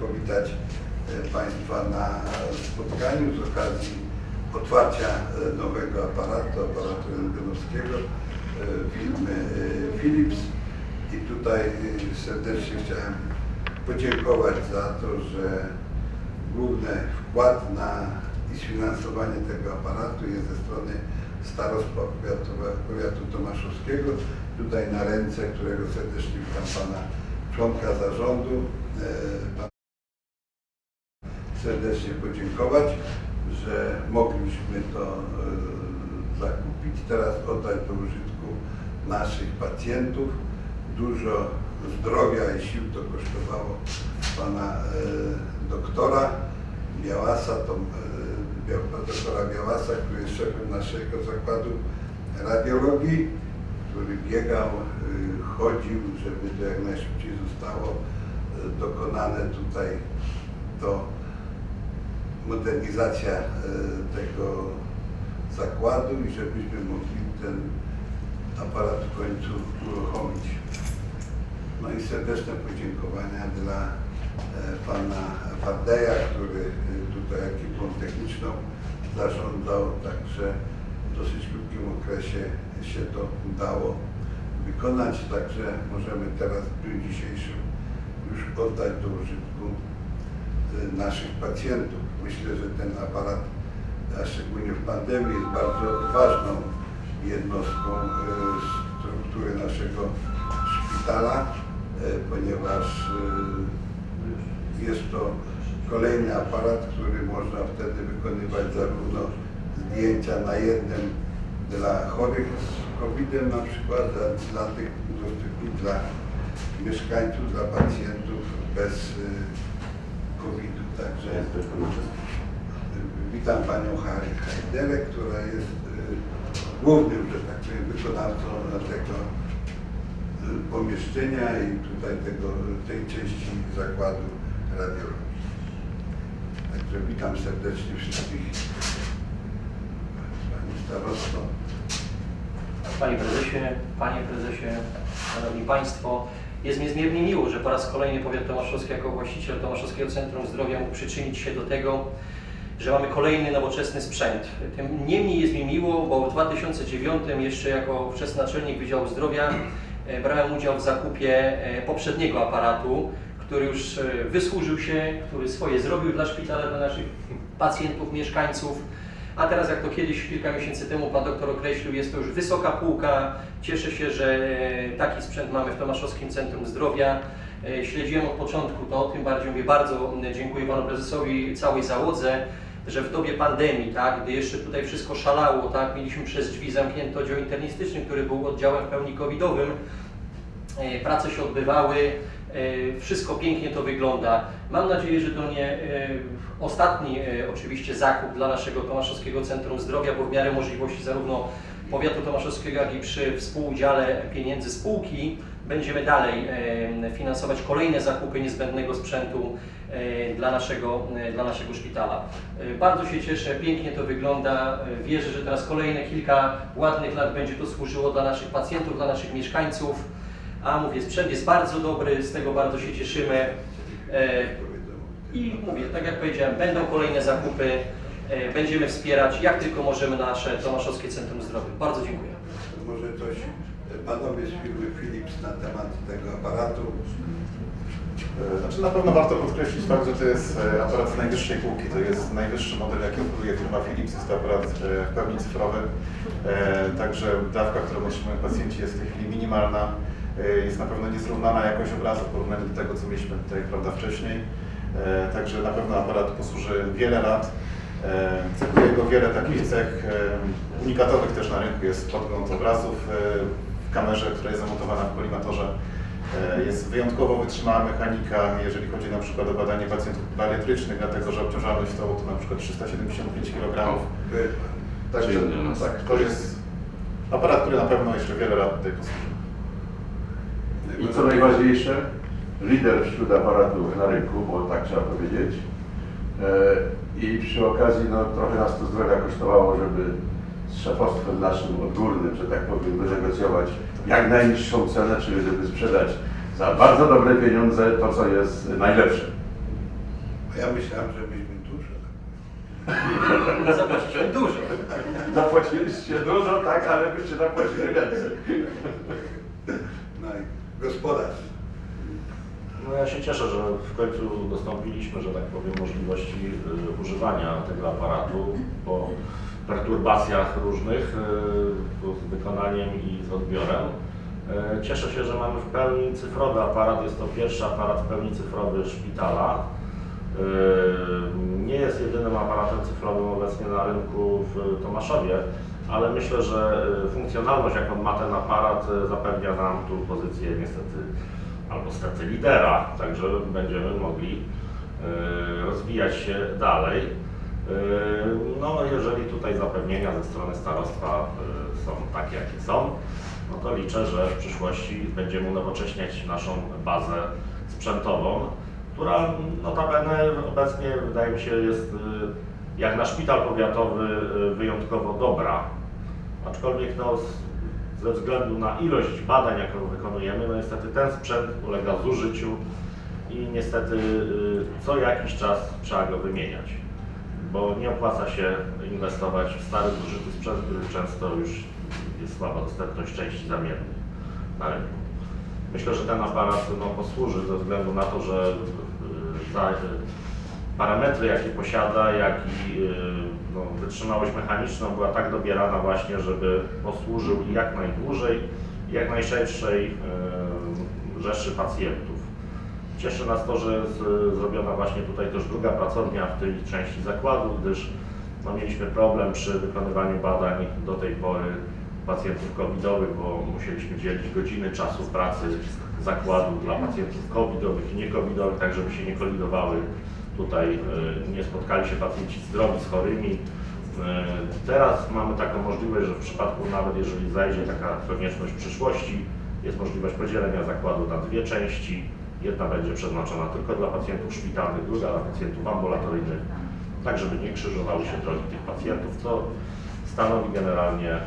powitać e, Państwa na spotkaniu z okazji otwarcia e, nowego aparatu, aparatu rentgenowskiego e, firmy Philips. I tutaj serdecznie chciałem podziękować za to, że główny wkład na i sfinansowanie tego aparatu jest ze strony starostwa powiatu tomaszowskiego. Tutaj na ręce, którego serdecznie witam pana członka zarządu, serdecznie podziękować, że mogliśmy to e, zakupić, teraz oddać do użytku naszych pacjentów. Dużo zdrowia i sił to kosztowało pana e, doktora Białasa, to, e, doktora Białasa, który jest szefem naszego zakładu radiologii, który biegał, chodził, żeby to jak najszybciej zostało dokonane tutaj to modernizacja e, tego zakładu i żebyśmy mogli ten aparat w końcu uruchomić. No i serdeczne podziękowania dla e, pana Wardeja, który e, tutaj ekipą techniczną zarządzał, także w dosyć krótkim okresie się to udało wykonać, także możemy teraz w dniu dzisiejszym już oddać do użytku naszych pacjentów. Myślę, że ten aparat, a szczególnie w pandemii, jest bardzo ważną jednostką e, struktury naszego szpitala, e, ponieważ e, jest to kolejny aparat, który można wtedy wykonywać zarówno zdjęcia na jednym dla chorych z COVID-em na przykład, a dla tych dla mieszkańców, dla pacjentów bez COVID-u. Także witam Panią Hay- Hajderę, która jest e, głównym, że tak powiem, wykonawcą tego e, pomieszczenia i tutaj tego, tej części zakładu radiologii. Także witam serdecznie wszystkich Pani Starosto. Panie Prezesie, Panie Prezesie, Szanowni Państwo, jest mi niezmiernie miło, że po raz kolejny Powiat Tomaszowski jako właściciel Tomaszowskiego Centrum Zdrowia mógł przyczynić się do tego, że mamy kolejny nowoczesny sprzęt. Tym niemniej jest mi miło, bo w 2009 jeszcze jako wczesny naczelnik Wydziału Zdrowia e, brałem udział w zakupie e, poprzedniego aparatu, który już e, wysłużył się, który swoje zrobił dla szpitala, dla naszych pacjentów, mieszkańców. A teraz, jak to kiedyś, kilka miesięcy temu Pan doktor określił, jest to już wysoka półka. Cieszę się, że e, taki sprzęt mamy w Tomaszowskim Centrum Zdrowia. E, Śledziłem od początku to, tym bardziej mówię bardzo dziękuję Panu Prezesowi, całej załodze, że w dobie pandemii, tak, gdy jeszcze tutaj wszystko szalało, tak, mieliśmy przez drzwi zamknięty oddział internistyczny, który był oddziałem w pełni covidowym, prace się odbywały, e, wszystko pięknie to wygląda. Mam nadzieję, że to nie e, ostatni e, oczywiście zakup dla naszego Tomaszowskiego Centrum Zdrowia, bo w miarę możliwości zarówno powiatu tomaszowskiego, jak i przy współudziale pieniędzy spółki będziemy dalej e, finansować kolejne zakupy niezbędnego sprzętu e, dla naszego, e, dla naszego szpitala. E, Bardzo się cieszę, pięknie to wygląda. E, Wierzę, że teraz kolejne kilka ładnych lat będzie to służyło dla naszych pacjentów, dla naszych mieszkańców. A mówię, sprzęt jest bardzo dobry, z tego bardzo się cieszymy. E, I mówię, tak jak powiedziałem, będą kolejne zakupy, e, będziemy wspierać jak tylko możemy nasze Tomaszowskie Centrum Zdrowia. Bardzo dziękuję. Może coś e, Panowie z firmy Philips na temat tego aparatu. Znaczy na pewno warto podkreślić fakt, że to jest aparat z najwyższej półki. To jest najwyższy model, jaki oferuje firma Philips. Jest to aparat w pełni cyfrowy. Także dawka, którą otrzymują pacjenci jest w tej chwili minimalna. E, Jest na pewno niezrównana jakość obrazu w porównaniu do tego, co mieliśmy tutaj prawda, wcześniej. E, Także na pewno aparat posłuży wiele lat. E, Cechuje go wiele takich cech unikatowych też na rynku. Jest podgląd obrazów w kamerze, która jest zamontowana w kolimatorze. Jest wyjątkowo wytrzymała mechanika, jeżeli chodzi na przykład o badanie pacjentów bariatrycznych, dlatego że obciążalność stołu to na przykład 375 kg. Także tak, to jest aparat, który na pewno jeszcze wiele lat tutaj posłuży. I co najważniejsze, lider wśród aparatów na rynku, bo tak trzeba powiedzieć. E, I przy okazji no, trochę nas to zdrowia kosztowało, żeby z szefostwem naszym odgórnym, że tak powiem, wynegocjować jak najniższą cenę, czyli żeby sprzedać za bardzo dobre pieniądze to, co jest najlepsze. A ja myślałem, że byśmy dużo. Zapłaciliśmy dużo. Zapłaciliście dużo, tak, ale byście zapłacili więcej. I gospodarz. No ja się cieszę, że w końcu dostąpiliśmy, że tak powiem, możliwości y, używania tego aparatu po perturbacjach różnych y, z wykonaniem i z odbiorem. Y, Cieszę się, że mamy w pełni cyfrowy aparat. Jest to pierwszy aparat w pełni cyfrowy szpitala. Nie jest jedynym aparatem cyfrowym obecnie na rynku w Tomaszowie, ale myślę, że y, funkcjonalność, jaką ma ten aparat, y, zapewnia nam tu pozycję niestety albo stety lidera, także będziemy mogli y, rozwijać się dalej. No, jeżeli tutaj zapewnienia ze strony starostwa są takie, jakie są, no to liczę, że w przyszłości będziemy unowocześniać naszą bazę sprzętową, która notabene obecnie wydaje mi się jest jak na szpital powiatowy wyjątkowo dobra. Aczkolwiek no, ze względu na ilość badań, jaką wykonujemy, no niestety ten sprzęt ulega zużyciu i niestety y, co jakiś czas trzeba go wymieniać, bo nie opłaca się inwestować w stary, zużyty sprzęt, który często już jest słaba dostępność części zamiennych na rynku. Myślę, że ten aparat no, posłuży ze względu na to, że y, y, parametry, jakie posiada, jak i no, wytrzymałość mechaniczną była tak dobierana właśnie, żeby posłużył jak najdłużej, jak najszerszej y, rzeszy pacjentów. Cieszy nas to, że zrobiona właśnie tutaj też druga pracownia w tej części zakładu, gdyż no, mieliśmy problem przy wykonywaniu badań do tej pory pacjentów covidowych, bo musieliśmy dzielić godziny czasu pracy zakładu dla pacjentów covidowych i nie-covidowych, tak żeby się nie kolidowały tutaj, y, nie spotkali się pacjenci zdrowi z chorymi. Y, Teraz mamy taką możliwość, że w przypadku nawet jeżeli zajdzie taka konieczność przyszłości, jest możliwość podzielenia zakładu na dwie części. Jedna będzie przeznaczona tylko dla pacjentów szpitalnych, druga dla pacjentów ambulatoryjnych, tak żeby nie krzyżowały się drogi tych pacjentów, co stanowi generalnie y,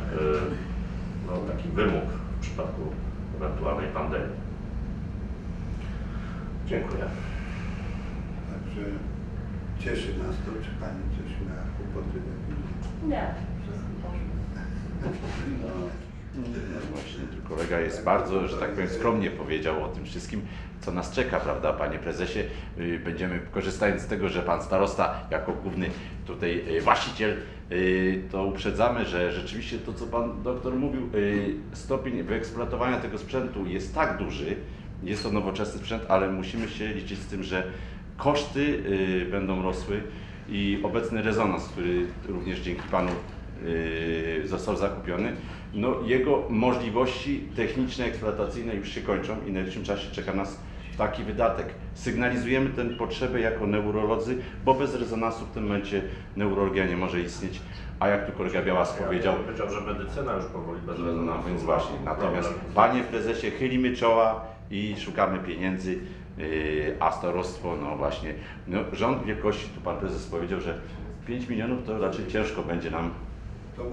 no, taki wymóg w przypadku ewentualnej pandemii. Dziękuję. Także cieszy nas to, czy Pani coś miała kłopoty jakieś? Nie, wszystko poszło. No właśnie, tu kolega jest bardzo, że tak powiem, skromnie powiedział o tym wszystkim, co nas czeka, prawda, panie prezesie. Y, Będziemy, korzystając z tego, że pan starosta jako główny tutaj y, właściciel, y, to uprzedzamy, że rzeczywiście to, co pan doktor mówił, stopień wyeksploatowania tego sprzętu jest tak duży, jest to nowoczesny sprzęt, ale musimy się liczyć z tym, że koszty y, będą rosły i obecny rezonans, który również dzięki panu y, został zakupiony, no jego możliwości techniczne, eksploatacyjne już się kończą i w najbliższym czasie czeka nas taki wydatek. Sygnalizujemy tę potrzebę jako neurolodzy, bo bez rezonansu w tym momencie neurologia nie może istnieć, a jak tu kolega Białas powiedział, Ja powiedział, że medycyna już powoli bez no rezonansu. więc właśnie, natomiast panie prezesie, chylimy czoła i szukamy pieniędzy, a starostwo, no właśnie, no rząd wielkości, tu pan prezes powiedział, że 5 milionów to raczej ciężko będzie nam, To mi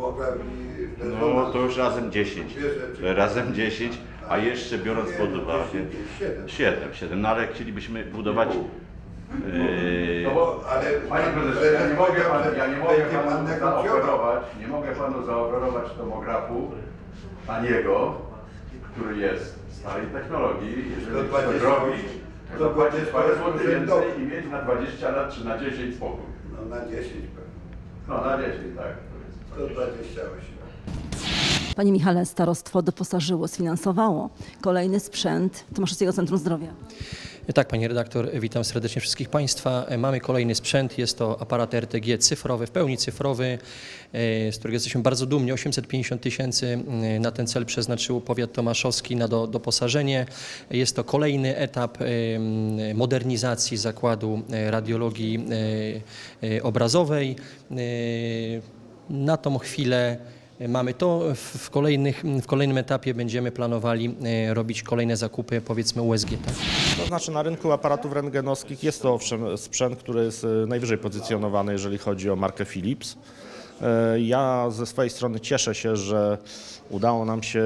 no to już razem 10, Dwie rzeczy. razem 10, a jeszcze biorąc pod no, uwagę, dziesięć, siedem. 7, 7, no ale chcielibyśmy budować, yy, No bo, Ale- panie prezesie, ja nie mogę, pan, ja nie mogę panu zaoferować, nie mogę panu zaoferować tomografu taniego, który jest starej technologii, jeżeli To ktoś 20 robi, to to zapłacić 20 parę złotych więcej i mieć na 20 lat czy na 10 spokój. No na 10 pewnie. No na 10, tak. powiedzmy. 128. Panie Michale, starostwo doposażyło, sfinansowało kolejny sprzęt Tomaszowskiego Centrum Zdrowia. Tak, Pani redaktor, witam serdecznie wszystkich Państwa. Mamy kolejny sprzęt, jest to aparat RTG cyfrowy, w pełni cyfrowy, e, z którego jesteśmy bardzo dumni. 850 tysięcy e, na ten cel przeznaczył powiat tomaszowski na do, doposażenie. Jest to kolejny etap e, modernizacji zakładu radiologii obrazowej. Na tą chwilę Mamy to. W, kolejnych, w kolejnym etapie będziemy planowali e, robić kolejne zakupy, powiedzmy USG. Tak? To znaczy na rynku aparatów rentgenowskich jest to owszem sprzęt, który jest e, najwyżej pozycjonowany, jeżeli chodzi o markę Philips. E, Ja ze swojej strony cieszę się, że udało nam się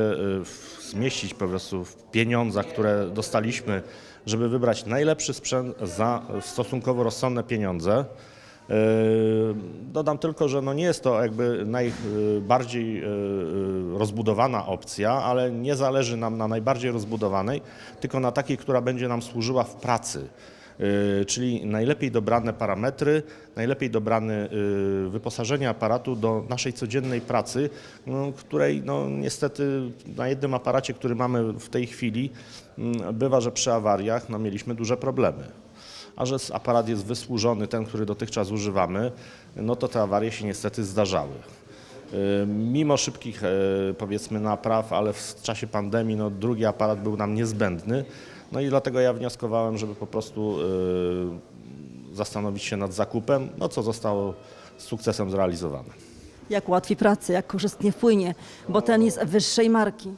zmieścić po prostu w pieniądzach, które dostaliśmy, żeby wybrać najlepszy sprzęt za stosunkowo rozsądne pieniądze. E, Dodam tylko, że no nie jest to jakby najbardziej e, e, rozbudowana opcja, ale nie zależy nam na najbardziej rozbudowanej, tylko na takiej, która będzie nam służyła w pracy. Czyli najlepiej dobrane parametry, najlepiej dobrane wyposażenie aparatu do naszej codziennej pracy, no, której no, niestety na jednym aparacie, który mamy w tej chwili, mm, bywa, że przy awariach no, mieliśmy duże problemy. A że aparat jest wysłużony, ten, który dotychczas używamy, no to te awarie się niestety zdarzały. Y, Mimo szybkich e, powiedzmy napraw, ale w czasie pandemii no, drugi aparat był nam niezbędny. No i dlatego ja wnioskowałem, żeby po prostu y, zastanowić się nad zakupem, no co zostało z sukcesem zrealizowane. Jak ułatwi pracę, jak korzystnie wpłynie, bo ten jest wyższej marki.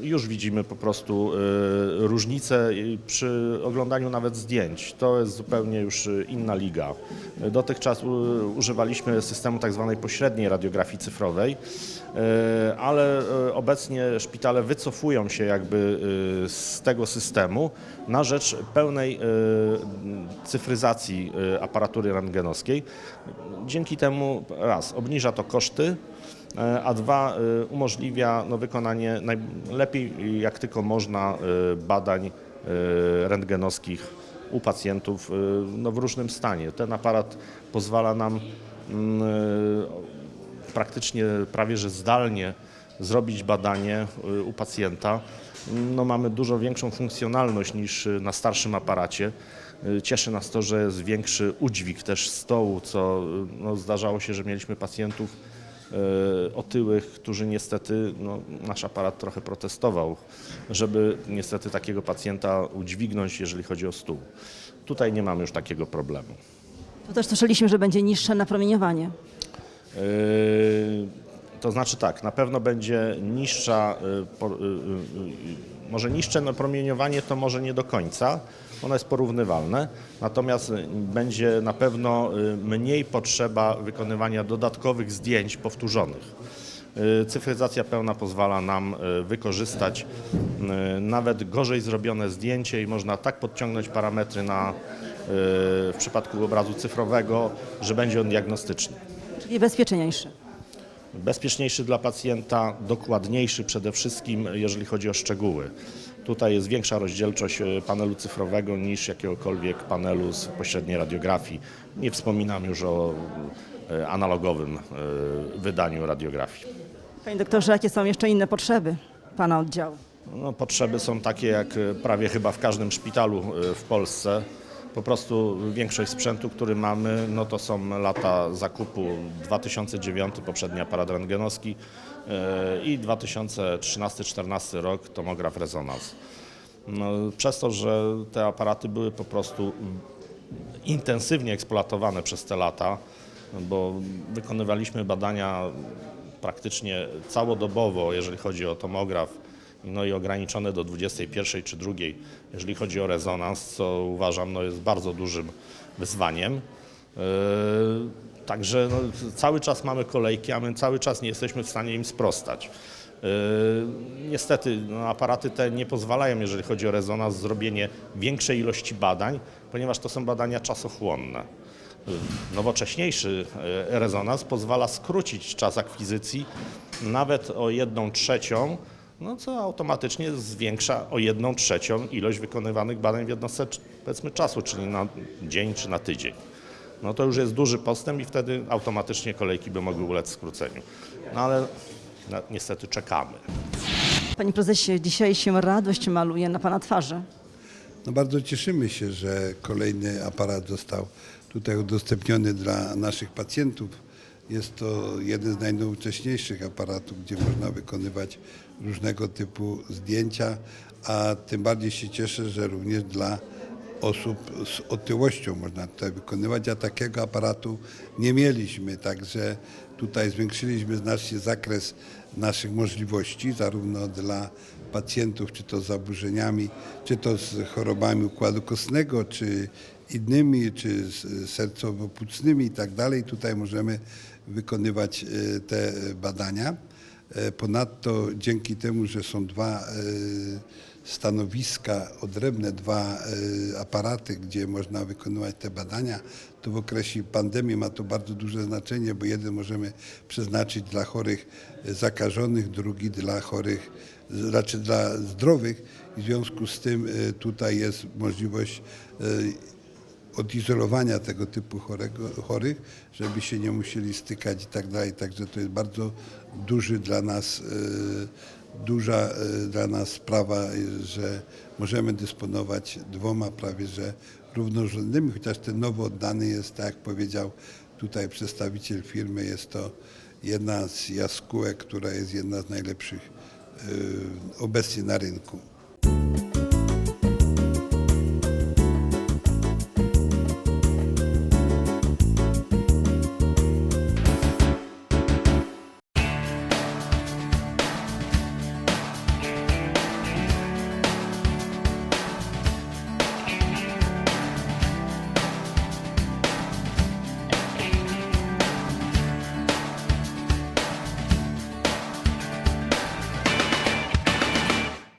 Już widzimy po prostu y, różnice przy oglądaniu nawet zdjęć. To jest zupełnie już y, inna liga. Dotychczas y, używaliśmy systemu tak zwanej pośredniej radiografii cyfrowej, ale obecnie szpitale wycofują się jakby z tego systemu na rzecz pełnej cyfryzacji aparatury rentgenowskiej. Dzięki temu raz obniża to koszty, E, a dwa y, umożliwia no, wykonanie najlepiej jak tylko można y, badań rentgenowskich u pacjentów no, w różnym stanie. Ten aparat pozwala nam mm, praktycznie prawie że zdalnie zrobić badanie u pacjenta. No, mamy dużo większą funkcjonalność niż na starszym aparacie. Cieszy nas to, że jest większy udźwig też stołu, co no, zdarzało się, że mieliśmy pacjentów e, otyłych, którzy niestety, no, nasz aparat trochę protestował, żeby niestety takiego pacjenta udźwignąć, jeżeli chodzi o stół. Tutaj nie mamy już takiego problemu. To też słyszeliśmy, że będzie niższe napromieniowanie. Yy, To znaczy tak, na pewno będzie niższa, yy, może niższe napromieniowanie to może nie do końca, ono jest porównywalne, natomiast yy, będzie na pewno yy, mniej potrzeba wykonywania dodatkowych zdjęć powtórzonych. Yy, Cyfryzacja pełna pozwala nam wykorzystać nawet gorzej zrobione zdjęcie i można tak podciągnąć parametry na, w przypadku obrazu cyfrowego, że będzie on diagnostyczny Czyli bezpieczniejsze. bezpieczniejszy dla pacjenta, dokładniejszy przede wszystkim, jeżeli chodzi o szczegóły. Tutaj jest większa rozdzielczość e, panelu cyfrowego niż jakiegokolwiek panelu z pośredniej radiografii. Nie wspominam już o e, analogowym e, wydaniu radiografii. Panie doktorze, jakie są jeszcze inne potrzeby Pana oddziału? No, potrzeby są takie jak prawie chyba w każdym szpitalu w Polsce. Po prostu większość sprzętu, który mamy, no to są lata zakupu 2009, poprzedni aparat rentgenowski e, i 2013-2014 rok tomograf rezonans. No, przez to, że te aparaty były po prostu intensywnie eksploatowane przez te lata, bo wykonywaliśmy badania praktycznie całodobowo, jeżeli chodzi o tomograf, no i ograniczone do 21 czy 2, jeżeli chodzi o rezonans, co uważam no, jest bardzo dużym wyzwaniem. Yy, Także no, cały czas mamy kolejki, a my cały czas nie jesteśmy w stanie im sprostać. Yy, Niestety no, aparaty te nie pozwalają, jeżeli chodzi o rezonans, zrobienie większej ilości badań, ponieważ to są badania czasochłonne. Yy, Nowocześniejszy rezonans pozwala skrócić czas akwizycji nawet o jedną trzecią, no co automatycznie zwiększa o jedną trzecią ilość wykonywanych badań w jednostce powiedzmy czasu, czyli na dzień czy na tydzień. No to już jest duży postęp i wtedy automatycznie kolejki by mogły ulec skróceniu. No ale no, niestety czekamy. Panie prezesie, dzisiaj się radość maluje na Pana twarzy. No bardzo cieszymy się, że kolejny aparat został tutaj udostępniony dla naszych pacjentów. Jest to jeden z najnowocześniejszych aparatów, gdzie można wykonywać różnego typu zdjęcia, a tym bardziej się cieszę, że również dla osób z otyłością można tutaj wykonywać, a takiego aparatu nie mieliśmy, także tutaj zwiększyliśmy znacznie zakres naszych możliwości, zarówno dla pacjentów, czy to z zaburzeniami, czy to z chorobami układu kostnego, czy innymi, czy sercowo-płucnymi i tak dalej. Tutaj możemy wykonywać e, te badania. E, Ponadto dzięki temu, że są dwa e, stanowiska odrębne, dwa e, aparaty, gdzie można wykonywać te badania, to w okresie pandemii ma to bardzo duże znaczenie, bo jeden możemy przeznaczyć dla chorych zakażonych, drugi dla chorych, znaczy dla zdrowych. I w związku z tym tutaj jest możliwość odizolowania tego typu chorego, chorych, żeby się nie musieli stykać i tak dalej. Także to jest bardzo duży dla nas, e, duża e, dla nas sprawa, że możemy dysponować dwoma prawie że równorzędnymi, chociaż ten nowo oddany jest, tak jak powiedział tutaj przedstawiciel firmy, jest to jedna z jaskółek, która jest jedna z najlepszych e, obecnie na rynku.